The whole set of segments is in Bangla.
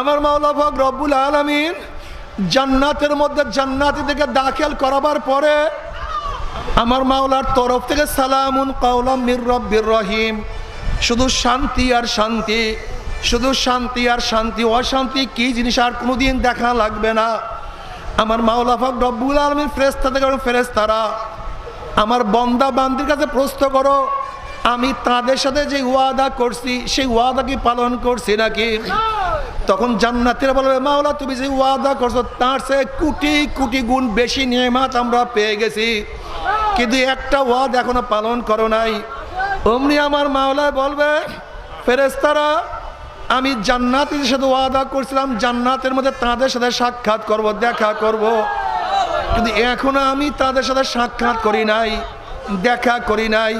আমার মাওলা পাক রব্বুল আলমিন জান্নাতের মধ্যে জান্নাতি থেকে দাখিল করাবার পরে আমার মাওলার তরফ থেকে সালামুন কাউলাম মির রব্বির রহিম। শুধু শান্তি আর শান্তি, শুধু শান্তি আর শান্তি, অশান্তি কি জিনিস আর কোনোদিন দেখা লাগবে না। আমার মাওলা পাক রব্বুল আলমীর ফেরেস্তা থেকে ফেরেস্তারা আমার বন্দা বান্দির কাছে প্রশ্ন করো, আমি তাদের সাথে যে ওয়াদা করছি, সেই ওয়াদা কি পালন করছি নাকি? তখন জান্নাতিরা বলবে, মাওলা, তুমি যে ওয়াদা করছ, তার সে কোটি কোটি গুণ বেশি নিয়মাত আমরা পেয়ে গেছি। কিন্তু একটা ওয়াদ এখনও পালন করো নাই। অমনি আমার মাওলায় বলবে ফেরেস্তারা আমি জান্নাতের সাথে ওয়াদা করছিলাম, জান্নাতের মধ্যে তাদের সাথে সাক্ষাৎ করব, দেখা করব। কিন্তু এখনও আমি তাদের সাথে সাক্ষাৎ করি নাই, দেখা করি নাই।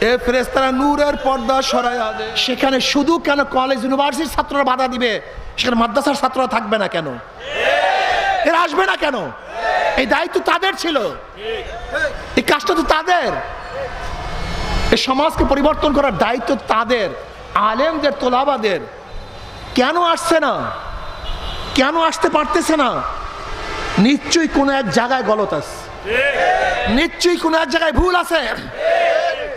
এ ফেরেস্তারা নূরের পর্দা সরাইয়া দেয় সেখানে শুধু কেন কলেজ ইউনিভার্সিটির ছাত্ররা বাধা দিবে? সেখানে মাদ্রাসার ছাত্ররা থাকবে না কেন? এরা আসবে না কেন? এই দায়িত্ব তাদের ছিল। এই কাজটা তো তাদের। এই সমাজকে পরিবর্তন করার দায়িত্ব তাদের। আলেমদের, তোলাবাদের। কেন আসছে না? কেন আসতে পারতেছে না? নিশ্চয়ই কোনো এক জায়গায় গলত আছে। নিশ্চয়ই কোনো এক জায়গায় ভুল আছে।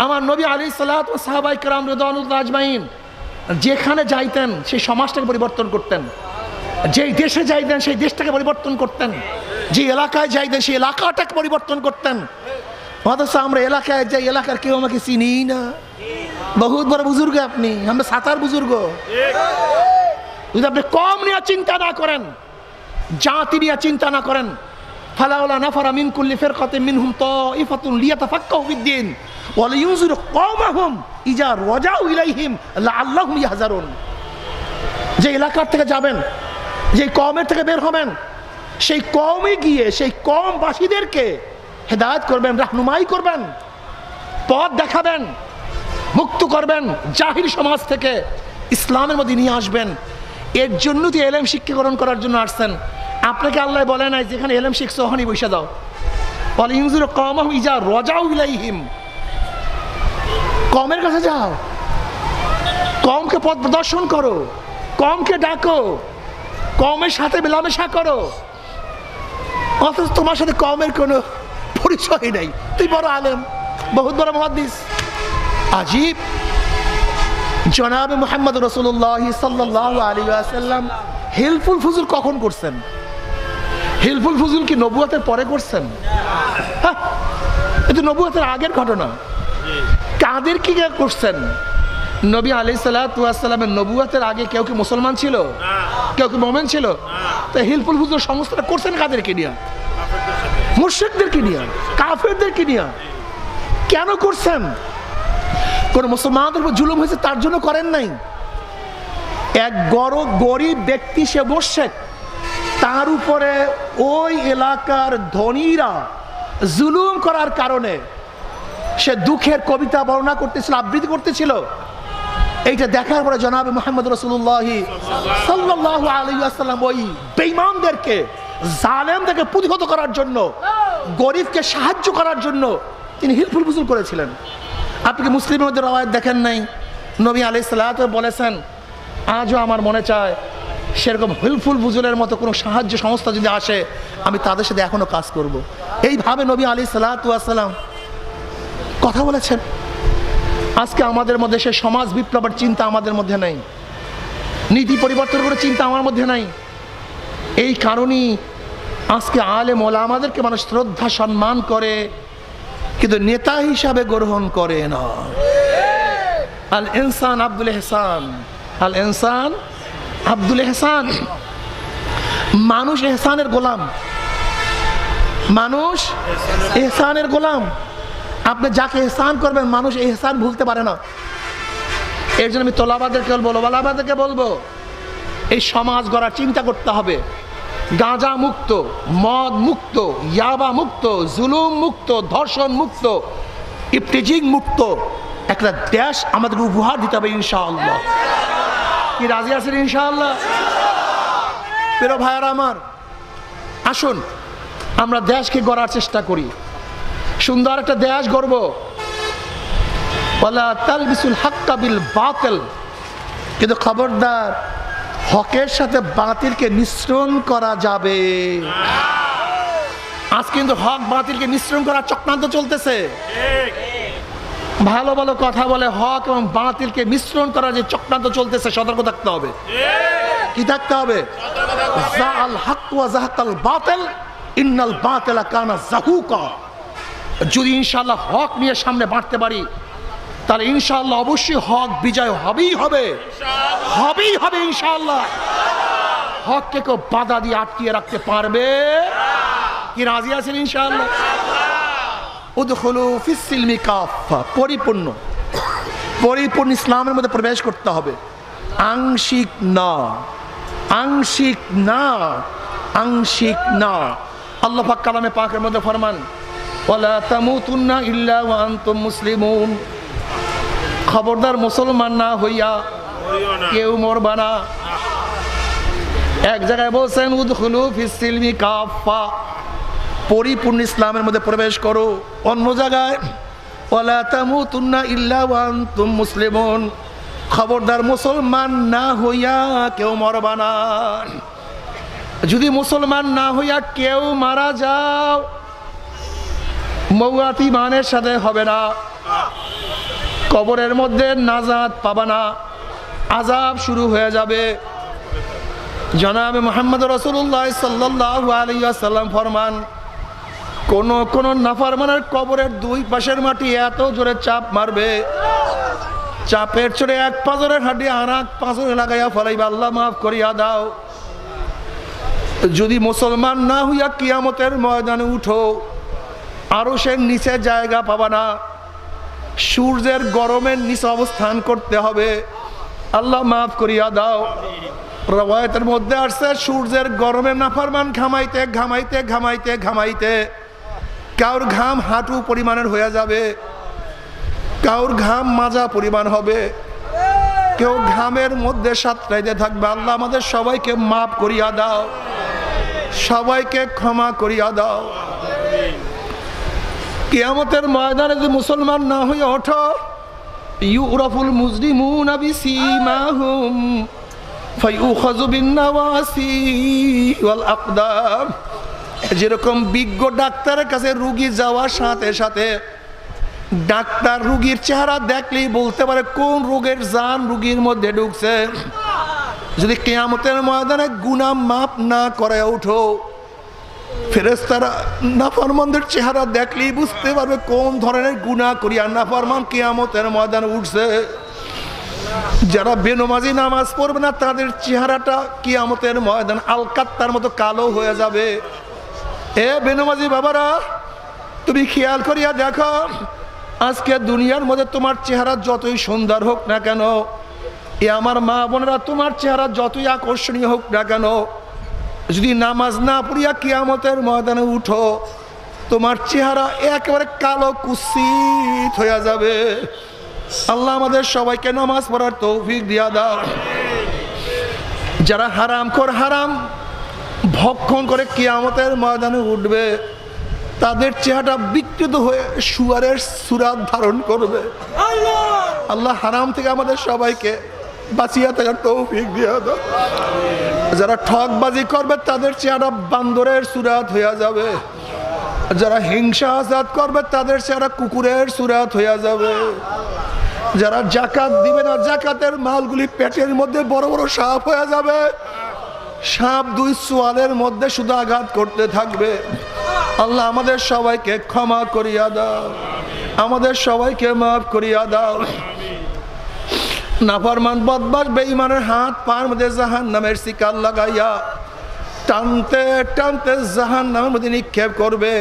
আমার নবী আলী সাল্লাহ সাহাবাই কালাম রেদানুল আজমাইন, যেখানে যাইতেন, সেই সমাজটাকে পরিবর্তন করতেন। যেই দেশে যাইতেন, সেই দেশটাকে পরিবর্তন করতেন। যে এলাকায় যাইতেন, সেই এলাকাটাকে পরিবর্তন করতেন। অথচ আমরা এলাকায় যাই এলাকার কেউ আমাকে চিনি না। বহুত বড় বুজুর্গ আপনি, আমরা সাঁতার বুজুর্গ। যদি আপনি কম নিয়ে চিন্তা না করেন, জাতি নিয়ে চিন্তা না করেন, ফালাউলা নাফারা মিন কুল্লি ফিরকাতে মিনহুম তাইফাতুন লিয়াতাফাক্কাহু ফিদ্দিন ওয়া রাজাউ যে এলাকার থেকে যাবেন, যে কমের থেকে বের হবেন, সেই কমে গিয়ে, সেই কমবাসীদেরকে হেদায়েত করবেন, রাহনুমাই করবেন, পথ দেখাবেন, মুক্ত করবেন, জাহির সমাজ থেকে ইসলামের মধ্যে নিয়ে আসবেন। এর জন্য তো এলেম শিক্ষাকরণ করার জন্য আসছেন। আপনাকে আল্লাহ বলে নাই, যেখানে এলেম শিখছো, ওখানেই বসে দাও বলে ইউজুর কম ইজা রজাও ইলাইহিম কমের কাছে যাও। কমকে পথ প্রদর্শন করো। কমকে ডাকো। কমের সাথে মেলামেশা করো। অথচ তোমার সাথে কমের কোনো পরিচয় নেই। তুই বড় আলেম বহুত বড় মহাদিস আজীব। জনাব মোহাম্মদ রসুল্লাহ সাল্লাহ আলী আসাল্লাম হেলফুল ফুজুল কখন করছেন? হেলফুল ফুজুল কি নবুয়াতের পরে করছেন? হ্যাঁ, এটা নবুয়াতের আগের ঘটনা। কাদের কি করছেন? নবী আলি সাল্লামের নবুয়াতের আগে কেউ কি মুসলমান ছিল? কেউ কি মোমেন ছিল? তা হিলফুল ফুজুল সংস্থাটা করছেন কাদেরকে নিয়ে? মুর্শিকদেরকে নিয়ে? কাফেরদেরকে নিয়ে? কেন করছেন? কোন মুসলমানদের উপর জুলুম হয়েছে তার জন্য করেন নাই? এক গড় গরিব ব্যক্তি সে মোর্শেক তার উপরে ওই এলাকার ধনীরা জুলুম করার কারণে সে দুঃখের কবিতা বর্ণনা করতেছিল, আবৃত্তি করতেছিল। এইটা দেখার পরে জনাবে মোহাম্মদ রসুল্লাহ সাল্লাহ আলাইসাল্লাম ওই বেইমানদেরকে জালেমদেরকে প্রতিহত করার জন্য, গরিবকে সাহায্য করার জন্য তিনি হিলফুল ফুসুল করেছিলেন। আপনি কি মুসলিমের মধ্যে রওয়ায়ত দেখেন নাই? নবী আলি সাল্লাহ বলেছেন, আজও আমার মনে চায়, সেরকম হিলফুল ফুজুলের মতো কোনো সাহায্য সংস্থা যদি আসে, আমি তাদের সাথে এখনও কাজ করব। এইভাবে নবী আলি সাল্লাম কথা বলেছেন। আজকে আমাদের মধ্যে সে সমাজ বিপ্লবের চিন্তা আমাদের মধ্যে নাই। নীতি পরিবর্তন করে চিন্তা আমার মধ্যে নাই। এই কারণেই আজকে আলে মোলা আমাদেরকে মানুষ শ্রদ্ধা, সম্মান করে, কিন্তু নেতা হিসাবে গ্রহণ করে না। আল ইনসান আব্দুল এহসান, আল ইনসান আব্দুল এহসান। মানুষ এহসানের গোলাম। মানুষ এহসানের গোলাম। আপনি যাকে এহসান করবেন, মানুষ এই এহসান ভুলতে পারে না। এর জন্য আমি তোলাবাদেরকে বলব ওলাবাদেরকে বলব, এই সমাজ গড়ার চিন্তা করতে হবে। গাঁজা মুক্ত, মদ মুক্ত, ইয়াবা মুক্ত, জুলুম মুক্ত, ধর্ষণ মুক্ত ইফটিজিং মুক্ত, একটা দেশ আমাদেরকে উপহার দিতে হবে ইনশাআল্লাহ। কি রাজি আছেন ইনশাআল্লাহ? প্রিয় ভাইয়ার আমার, আসুন, আমরা দেশকে গড়ার চেষ্টা করি। সুন্দর একটা দেশ বাতিল। কিন্তু খবরদার, হকের সাথে বাতিলকে মিশ্রণ করা যাবে। আজ কিন্তু হক বাতিলকে মিশ্রণ করা চক্রান্ত চলতেছে। ভালো ভালো কথা বলে হক এবং বাতিলকে মিশ্রণ করা যে চক্রান্ত চলতেছে, সতর্ক থাকতে হবে। কি থাকতে হবে? জাআল হক ওয়া জাহাকাল বাতিল, ইন্নাল বাতিলা কানা জাহুকা। যদি ইনশাল্লাহ হক নিয়ে সামনে বাড়তে পারি, তাহলে ইনশাল্লাহ অবশ্যই হক বিজয় হবেই হবে। হবেই হবে ইনশাল্লাহ হককে কেউ বাধা দিয়ে আটকিয়ে রাখতে পারবে? কি রাজি আছেন ইনশাল্লাহ পরিপূর্ণ। পরিপূর্ণ ইসলামের মধ্যে প্রবেশ করতে হবে। আংশিক না। আংশিক না। আংশিক না। আল্লাহ কালামে পাকের মধ্যে ফরমান ওয়ালা তামুতুন্না ইল্লা ওয়া আনতুম মুসলিমুন। খবরদার মুসলমান না হইয়া কেউ মরবা না। এক জায়গায় বলছেন, উদখুলু ফিস সিলমি কাফা পরিপূর্ণ ইসলামের মধ্যে প্রবেশ করো। অন্য জায়গায়, ওয়ালা তামুতুন্না ইল্লা ওয়া আনতুম মুসলিমুন। খবরদার মুসলমান না হইয়া কেউ মরবা না। যদি মুসলমান না হইয়া কেউ মারা যাও মৌয়াতি মানের সাথে হবে না। কবরের মধ্যে নাজাত পাবা না। আজাব শুরু হয়ে যাবে। জনাবে মোহাম্মদ রসুল্লাহ সাল্লাহ আলিয়াল্লাম ফরমান, কোন কোন নাফারমানের কবরের দুই পাশের মাটি এত জোরে চাপ মারবে। চাপের চড়ে এক পাজরের হাড্ডি আর এক পাজরে লাগাইয়া ফলাইবা। আল্লাহ মাফ করিয়া দাও। যদি মুসলমান না হইয়া কিয়ামতের ময়দানে উঠো আরও সে নিচে জায়গা পাবা না। সূর্যের গরমের নিচে অবস্থান করতে হবে। আল্লাহ মাফ করিয়া দাও। রবায়তের মধ্যে আসছে, সূর্যের গরমে নাফারমান ঘামাইতে ঘামাইতে ঘামাইতে ঘামাইতে। কাউর ঘাম হাঁটু পরিমাণের হয়ে যাবে। কাউর ঘাম মাজা পরিমাণ হবে। কেউ ঘামের মধ্যে সাতটাইতে থাকবে। আল্লাহ আমাদের সবাইকে মাফ করিয়া দাও। সবাইকে ক্ষমা করিয়া দাও। কিয়ামতের ময়দানে যদি মুসলমান না হয়ে ওঠো, ইউরফুল মুজরিমুন বিসীমাহুম, ফায়ুখাযু বিন-নাওয়াসি ওয়াল আকদাম যেরকম বিজ্ঞ ডাক্তারের কাছে রুগী যাওয়ার সাথে সাথে ডাক্তার রুগীর চেহারা দেখলেই বলতে পারে, কোন রোগের জান রুগীর মধ্যে ঢুকছে? যদি কেয়ামতের ময়দানে গুণা মাপ না করে ওঠো ফেরেস্তারা নাফরমানদের চেহারা দেখলেই বুঝতে পারবে কোন ধরনের গুণা করি। করিয়া নাফরমান কিয়ামতের ময়দানে উঠছে। যারা বেনমাজি নামাজ পড়বে না, তাদের চেহারাটা কিয়ামতের ময়দান আলকাত্তার মতো কালো হয়ে যাবে। এ বেনমাজি বাবারা, তুমি খেয়াল করিয়া দেখো, আজকে দুনিয়ার মধ্যে তোমার চেহারা যতই সুন্দর হোক না কেন, এ আমার মা বোনেরা তোমার চেহারা যতই আকর্ষণীয় হোক না কেন যদি নামাজ না পড়িয়া কিয়ামতের ময়দানে উঠো তোমার চেহারা একেবারে কালো কুসিত হইয়া যাবে। আল্লাহ আমাদের সবাইকে নামাজ পড়ার তৌফিক দিয়া দাও। যারা হারাম কর হারাম ভক্ষণ করে কিয়ামতের ময়দানে উঠবে তাদের চেহারাটা বিকৃত হয়ে সুয়ারের সুরাত ধারণ করবে। আল্লাহ হারাম থেকে আমাদের সবাইকে বাঁচিয়া থাকার তৌফিক দিয়া দাও। যারা ঠকবাজি করবে, তাদের চেহারা বান্দরের সুরাত হইয়া যাবে। যারা হিংসা আজাদ করবে, তাদের চেহারা কুকুরের সুরাত হইয়া যাবে। যারা জাকাত দিবে না, জাকাতের মালগুলি পেটের মধ্যে বড় বড় সাপ হয়ে যাবে। সাপ দুই সোয়ালের মধ্যে শুধু আঘাত করতে থাকবে। আল্লাহ আমাদের সবাইকে ক্ষমা করিয়া দাও। আমাদের সবাইকে মাফ করিয়া দাও। নাফরমান বদবাস বেঈমানের হাত পার মধ্যে জাহান নামের শিকার লাগাইয়া টানতে টানতে জাহান নামের মধ্যে নিক্ষেপ করবে।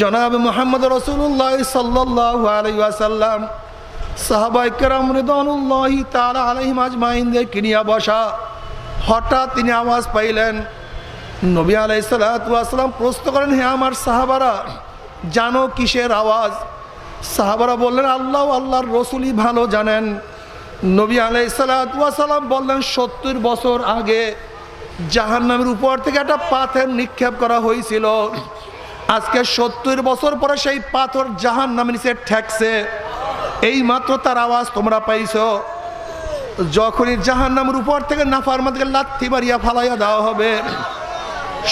জনাব মোহাম্মদ রসুল্লাহ সাল্লাহ আলাইসাল্লাম সাহাবাই কেরাম রিদানুল্লাহি তাআলা আলাইহিম আজমাইনদের কিনিয়া বসা। হঠাৎ তিনি আওয়াজ পাইলেন, নবী আলাই সাল্লাম প্রশ্ন করেন, হে আমার সাহাবারা, জানো কিসের আওয়াজ? সাহাবারা বললেন, আল্লাহ, আল্লাহর রসুলই ভালো জানেন। নবী আলাই সাল্লাম বললেন, সত্তর বছর আগে জাহান্নামের উপর থেকে একটা পাথর নিক্ষেপ করা হয়েছিল। আজকে সত্তর বছর পরে সেই পাথর জাহান নামে নিচে ঠেকছে। এই মাত্র তার আওয়াজ তোমরা পাইছো। যখনই জাহান নামের উপর থেকে নাফারমানকে লাথি মারিয়া ফালাইয়া দেওয়া হবে,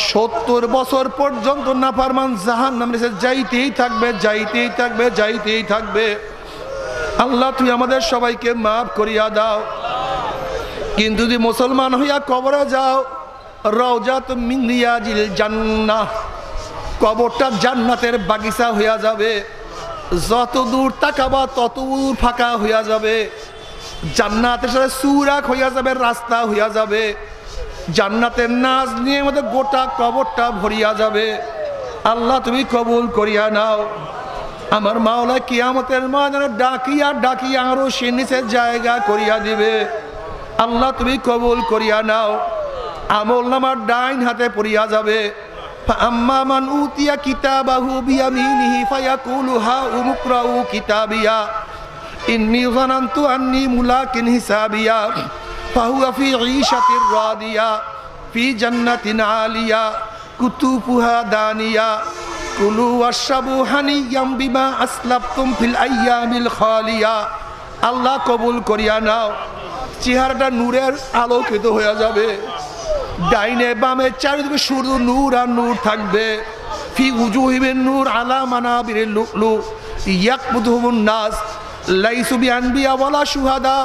সত্তর বছর পর্যন্ত নাফারমান জাহান কাছে যাইতেই থাকবে যাইতেই থাকবে যাইতেই থাকবে। আল্লাহ, তুমি আমাদের সবাইকে মাফ করিয়া দাও। কিন্তু যদি মুসলমান হইয়া কবরে যাও, রওজাত মিনিয়াজিল জান্নাহ, কবরটা জান্নাতের বাগিচা হইয়া যাবে। যত দূর তাকাবা, তত দূর ফাঁকা হইয়া যাবে। জান্নাতের সাথে সুরাক হইয়া যাবে, রাস্তা হইয়া যাবে। জান্নাতের নাচ নিয়ে আমাদের গোটা কবরটা ভরিয়া যাবে। আল্লাহ, তুমি কবুল করিয়া নাও। আমার মাওলা কিয়ামতের ময়দানে ডাকিয়া ডাকিয়া আরও সে নিচের জায়গা করিয়া দিবে। আল্লাহ তুমি কবুল করিয়া নাও। আমল নামার ডাইন হাতে পড়িয়া যাবে। আম্মা মান উতিয়া আন্নি আলিয়া। কুতুফুহা দানিয়া। কুলু ওয়াশরাবু হানিয়াম বিমা আসলাফতুম ফিল আইয়ামিল খালিয়া আল্লাহ কবুল করিয়া নাও চেহারাটা নূরের আলোকিত হয়ে যাবে ডাইনে বামে চারিদিকে শুধু নূর আর নূর থাকবে ফি উজুহিবেন নূর আলা মানাবির লুকলু ইয়াকবুদহুমুন নাস লাইসু বিআনবিয়া ওয়ালা শুহাদা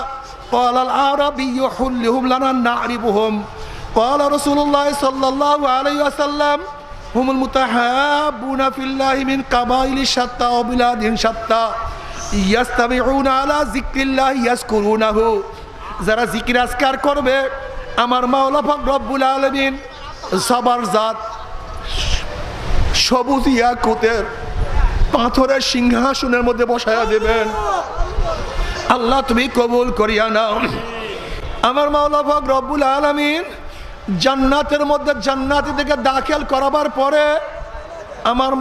قال العربي حلهم لنا نعرفهم قال رسول الله صلى الله عليه وسلم হুমুল মুতাহাবুনা ফিল্লাহি মিন কাবাইলি সাত্তা ও বিলাদিন সাত্তা ইয়াস্তাবিউনা আলা যিকরিল্লাহ ইয়াসকুরুনাহু যারা জিকির আজকার করবে, আমার মাওলা পাক রব্বুল আলামিন সবার জাত সবুজ ইয়াকুতের পাথরের সিংহাসনের মধ্যে বসায়া দেবেন। আল্লাহ তুমি কবুল করিয়া নাও। আমার মাওলা পাক রব্বুল আলামিন জান্নাতের মধ্যে জান্নাতি থেকে দাখিল করাবার পরে আমার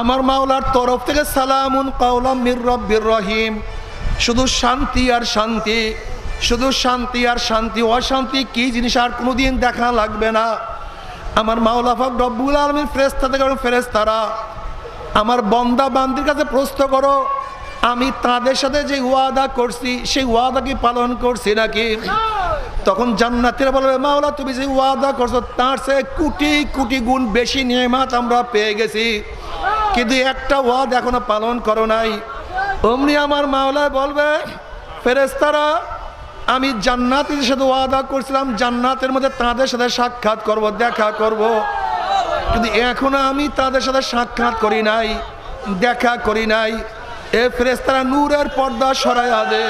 আমার মাওলার তরফ থেকে সালামুন কাউলাম মির রব্বির রহিম। শুধু শান্তি আর শান্তি, শুধু শান্তি আর শান্তি, অশান্তি কি জিনিস আর কোনোদিন দেখা লাগবে না। আমার মাওলা ফাক রব্বুল আলমীর ফেরেস্তা থেকে ফেরেস্তারা আমার বন্দা বান্দির কাছে প্রশ্ন করো, আমি তাদের সাথে যে ওয়াদা করছি, সেই ওয়াদা কি পালন করছি নাকি? তখন জান্নাতিরা বলবে, মাওলা, তুমি যে ওয়াদা করছ, তার সে কোটি কোটি গুণ বেশি নিয়মাত আমরা পেয়ে গেছি। কিন্তু একটা ওয়াদ এখনও পালন করো নাই। অমনি আমার মাওলায় বলবে ফেরেস্তারা আমি জান্নাতের সাথে ওয়াদা করছিলাম, জান্নাতের মধ্যে তাদের সাথে সাক্ষাৎ করব, দেখা করব। কিন্তু এখনও আমি তাদের সাথে সাক্ষাৎ করি নাই, দেখা করি নাই। এ ফেরেস্তারা নূরের পর্দা সরাইয়া দে।